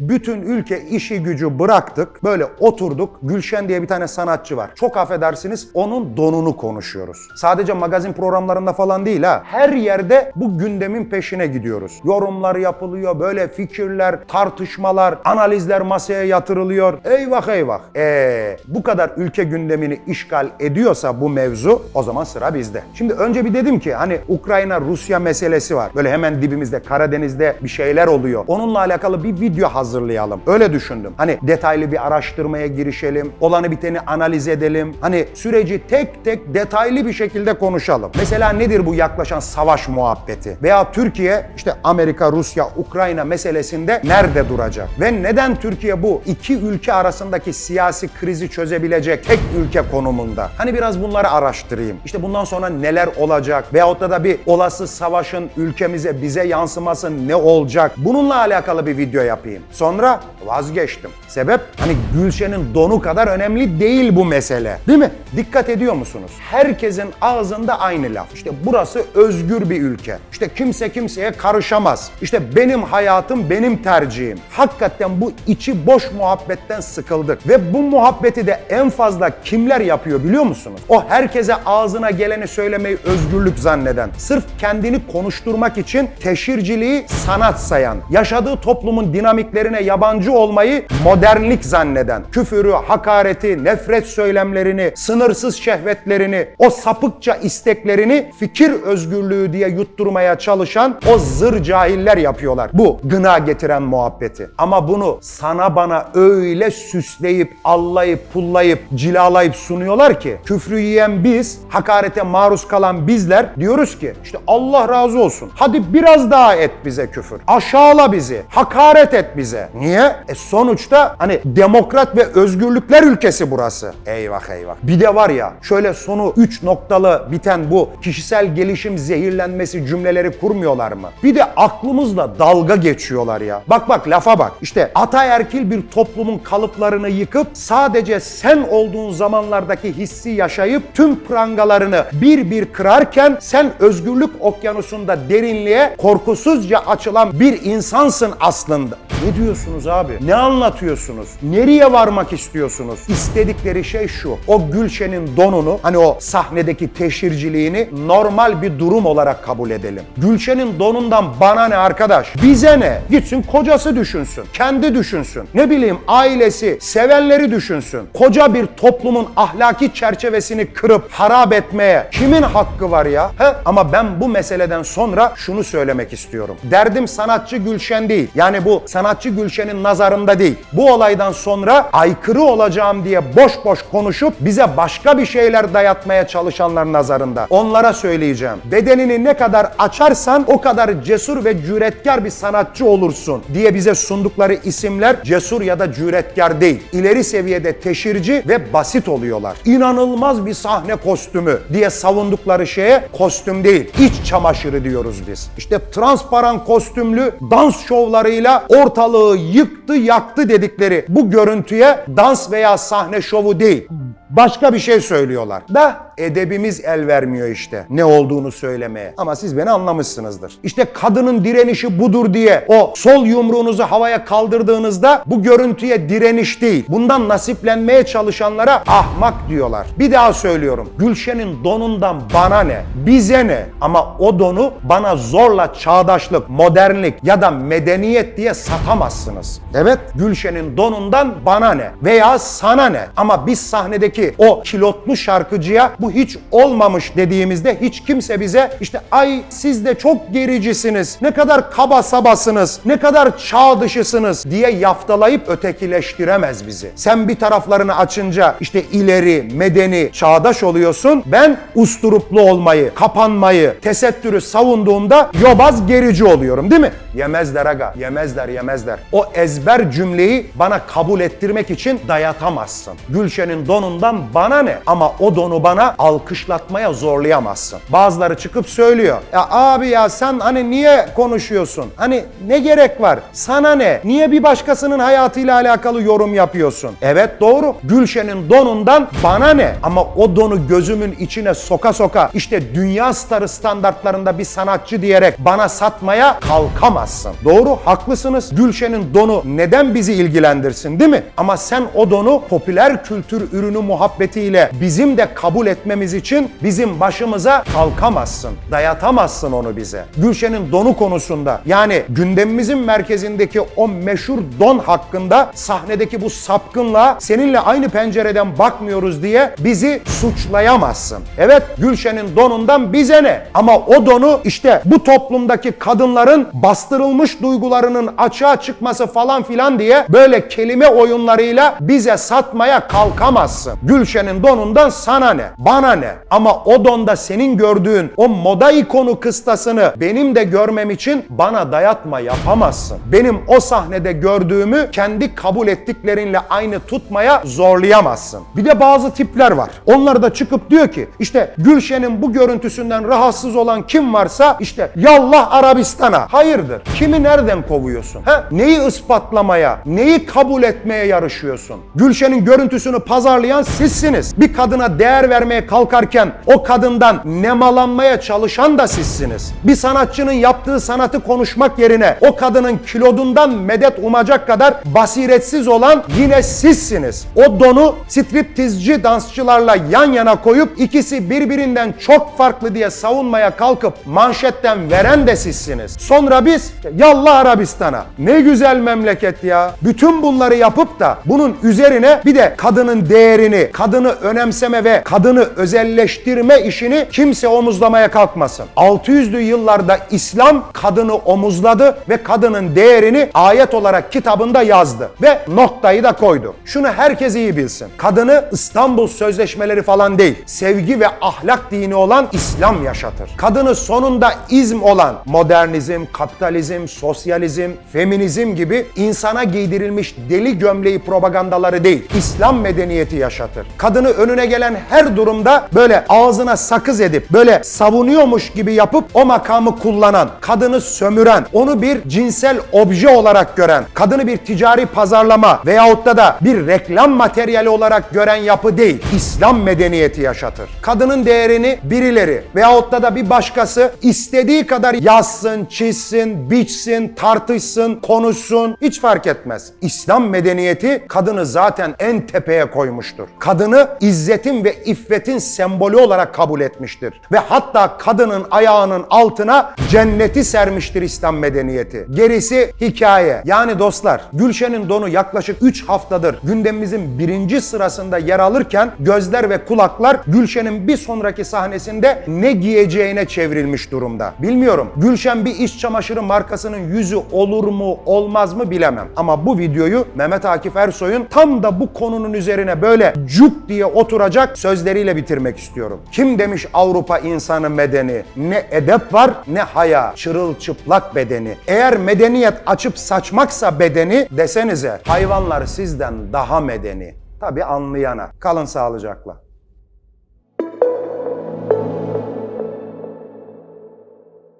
Bütün ülke işi gücü bıraktık. Böyle oturduk. Gülşen diye bir tane sanatçı var. Çok affedersiniz onun donunu konuşuyoruz. Sadece magazin programlarında falan değil ha. Her yerde bu gündemin peşine gidiyoruz. Yorumlar yapılıyor. Böyle fikirler, tartışmalar, analizler masaya yatırılıyor. Eyvah eyvah. Ee, bu kadar ülke gündemini işgal ediyorsa bu mevzu o zaman sıra bizde. Şimdi önce bir dedim ki hani Ukrayna Rusya meselesi var. Böyle hemen dibimizde Karadeniz'de bir şeyler oluyor. Onunla alakalı bir video hazırlayalım. Öyle düşündüm. Hani detaylı bir araştırmaya girişelim. Olanı biteni analiz edelim. Hani süreci tek tek detaylı bir şekilde konuşalım. Mesela nedir bu yaklaşan savaş muhabbeti? Veya Türkiye işte Amerika, Rusya, Ukrayna meselesinde nerede duracak? Ve neden Türkiye bu iki ülke arasındaki siyasi krizi çözebilecek tek ülke konumunda? Hani biraz bunları araştırayım. İşte bundan sonra neler olacak? Veyahut da, da bir olası savaşın ülkemize, bize yansıması ne olacak? Bununla alakalı bir video yapayım. Sonra vazgeçtim. Sebep hani Gülşen'in donu kadar önemli değil bu mesele. Değil mi? Dikkat ediyor musunuz? Herkesin ağzında aynı laf. İşte burası özgür bir ülke. İşte kimse kimseye karışamaz. İşte benim hayatım benim tercihim. Hakikaten bu içi boş muhabbetten sıkıldık. Ve bu muhabbeti de en fazla kimler yapıyor biliyor musunuz? O herkese ağzına geleni söylemeyi özgürlük zanneden, sırf kendini konuşturmak için teşhirciliği sanat sayan, yaşadığı toplumun dinamiklerine yabancı olmayı modernlik zanneden, küfürü, hakareti, nefret söylemlerini, sınırsız şehvetlerini, o sapıkça isteklerini fikir özgürlüğü diye yutturmaya çalışan o zır cahiller yapıyorlar. Bu gına getiren muhabbeti. Ama bunu sana bana öyle süsleyip, allayıp, pullayıp, cilalayıp sunuyorlar ki küfrü yiyen biz, hakarete maruz kalan bizler diyoruz ki işte Allah razı olsun. Hadi biraz daha et bize küfür. Aşağıla bizi. Hakaret et bize. Niye? E sonuçta hani demokrat ve özgürlükler ülkesi burası. Eyvah eyvah. Bir de var ya şöyle sonu 3 noktalı biten bu kişisel gelişim zehirlenmesi cümleleri kurmuyorlar mı? Bir de aklımızla dalga geçiyorlar ya. Bak bak lafa bak. İşte ataerkil bir toplumun kalıplarını yıkıp sadece sen olduğun zamanlardaki hissi yaşayıp tüm prangalarını bir bir kırarken sen özgürlük okyanusunda derinliğe korkusuzca açılan bir insansın aslında. Ne diyorsunuz abi? Ne anlatıyorsunuz? Nereye varmak istiyorsunuz? İstedikleri şey şu. O Gülşen'in donunu, hani o sahnedeki teşhirciliğini normal bir durum olarak kabul edelim. Gülşen'in donundan bana ne arkadaş? Bize ne? Gitsin kocası düşünsün. Kendi düşünsün. Ne bileyim ailesi, sevenleri düşünsün. Koca bir toplumun ahlaki çerçevesini kırıp harap etmeye kimin hakkı var ya? He? Ama ben bu meseleden sonra şunu söylemek istiyorum. Derdim sanatçı Gülşen değil. Yani bu sanatçı Gülşen'in nazarında değil. Bu olaydan sonra aykırı olacağım diye boş boş konuşup bize başka bir şeyler dayatmaya çalışanlar nazarında. Onlara söyleyeceğim. Bedenini ne kadar açarsan o kadar cesur ve cüretkar bir sanatçı olursun diye bize sundukları isimler cesur ya da cüretkar değil. İleri seviyede teşhirci ve basit oluyorlar. İnanılmaz bir sahne kostümü diye savundukları şeye kostüm değil, iç çamaşırı diyoruz biz. İşte transparan kostümlü dans şovlarıyla ortalığı yıktı yaktı dedikleri bu görüntüye dans veya sahne şovu değil. Başka bir şey söylüyorlar. Da edebimiz el vermiyor işte ne olduğunu söylemeye. Ama siz beni anlamışsınızdır. İşte kadının direnişi budur diye o sol yumruğunuzu havaya kaldırdığınızda bu görüntüye direniş değil. Bundan nasiplenmeye çalışanlara ahmak diyorlar. Bir daha söylüyorum. Gülşen'in donundan bana ne? Bize ne? Ama o donu bana zorla çağdaşlık, modernlik ya da medeniyet diye satamazsınız. Evet, Gülşen'in donundan bana ne? Veya sana ne? Ama biz sahnedeki o kilotlu şarkıcıya bu hiç olmamış dediğimizde hiç kimse bize işte ay siz de çok gericisiniz, ne kadar kaba sabasınız, ne kadar çağ dışısınız diye yaftalayıp ötekileştiremez bizi. Sen bir taraflarını açınca işte ileri, medeni, çağdaş oluyorsun. Ben usturuplu olmayı, kapanmayı, tesettürü savunduğumda yobaz gerici oluyorum değil mi? Yemezler aga, yemezler, yemezler. O ezber cümleyi bana kabul ettirmek için dayatamazsın. Gülşen'in donundan bana ne? Ama o donu bana alkışlatmaya zorlayamazsın. Bazıları çıkıp söylüyor. Ya abi ya sen hani niye konuşuyorsun? Hani ne gerek var? Sana ne? Niye bir başkasının hayatıyla alakalı yorum yapıyorsun? Evet doğru. Gülşen'in donundan bana ne? Ama o donu gözümün içine soka soka işte dünya starı standartlarında bir sanatçı diyerek bana satmaya kalkamazsın. Doğru haklısınız. Gülşen Gülşen'in donu neden bizi ilgilendirsin değil mi? Ama sen o donu popüler kültür ürünü muhabbetiyle bizim de kabul etmemiz için bizim başımıza kalkamazsın. Dayatamazsın onu bize. Gülşen'in donu konusunda yani gündemimizin merkezindeki o meşhur don hakkında sahnedeki bu sapkınlığa seninle aynı pencereden bakmıyoruz diye bizi suçlayamazsın. Evet Gülşen'in donundan bize ne? Ama o donu işte bu toplumdaki kadınların bastırılmış duygularının açığa çıkması falan filan diye böyle kelime oyunlarıyla bize satmaya kalkamazsın. Gülşen'in donundan sana ne? Bana ne? Ama o donda senin gördüğün o moda ikonu kıstasını benim de görmem için bana dayatma yapamazsın. Benim o sahnede gördüğümü kendi kabul ettiklerinle aynı tutmaya zorlayamazsın. Bir de bazı tipler var. Onlar da çıkıp diyor ki işte Gülşen'in bu görüntüsünden rahatsız olan kim varsa işte yallah Arabistan'a. Hayırdır? Kimi nereden kovuyorsun? He? Neyi ispatlamaya, neyi kabul etmeye yarışıyorsun? Gülşen'in görüntüsünü pazarlayan sizsiniz. Bir kadına değer vermeye kalkarken o kadından nemalanmaya çalışan da sizsiniz. Bir sanatçının yaptığı sanatı konuşmak yerine o kadının kilodundan medet umacak kadar basiretsiz olan yine sizsiniz. O donu striptizci dansçılarla yan yana koyup ikisi birbirinden çok farklı diye savunmaya kalkıp manşetten veren de sizsiniz. Sonra biz yallah Arabistan'a. Ne güzel memleket ya. Bütün bunları yapıp da bunun üzerine bir de kadının değerini, kadını önemseme ve kadını özelleştirme işini kimse omuzlamaya kalkmasın. 600'lü yıllarda İslam kadını omuzladı ve kadının değerini ayet olarak kitabında yazdı ve noktayı da koydu. Şunu herkes iyi bilsin. Kadını İstanbul Sözleşmeleri falan değil, sevgi ve ahlak dini olan İslam yaşatır. Kadını sonunda izm olan modernizm, kapitalizm, sosyalizm, feminizm gibi insana giydirilmiş deli gömleği propagandaları değil, İslam medeniyeti yaşatır. Kadını önüne gelen her durumda böyle ağzına sakız edip böyle savunuyormuş gibi yapıp o makamı kullanan, kadını sömüren, onu bir cinsel obje olarak gören, kadını bir ticari pazarlama veyahut da da bir reklam materyali olarak gören yapı değil, İslam medeniyeti yaşatır. Kadının değerini birileri veyahut da da bir başkası istediği kadar yazsın, çizsin, biçsin, tartışsın, konuşsun hiç fark etmez. İslam medeniyeti kadını zaten en tepeye koymuştur. Kadını izzetin ve iffetin sembolü olarak kabul etmiştir. Ve hatta kadının ayağının altına cenneti sermiştir İslam medeniyeti. Gerisi hikaye. Yani dostlar Gülşen'in donu yaklaşık 3 haftadır gündemimizin birinci sırasında yer alırken gözler ve kulaklar Gülşen'in bir sonraki sahnesinde ne giyeceğine çevrilmiş durumda. Bilmiyorum Gülşen bir iç çamaşırı markasının yüzü olur mu olmaz mı bilemem. Ama bu videoyu Mehmet Akif Ersoy'un tam da bu konunun üzerine böyle cuk diye oturacak sözleriyle bitirmek istiyorum. Kim demiş Avrupa insanı medeni? Ne edep var ne haya, çırılçıplak bedeni. Eğer medeniyet açıp saçmaksa bedeni desenize hayvanlar sizden daha medeni. Tabi anlayana. Kalın sağlıcakla.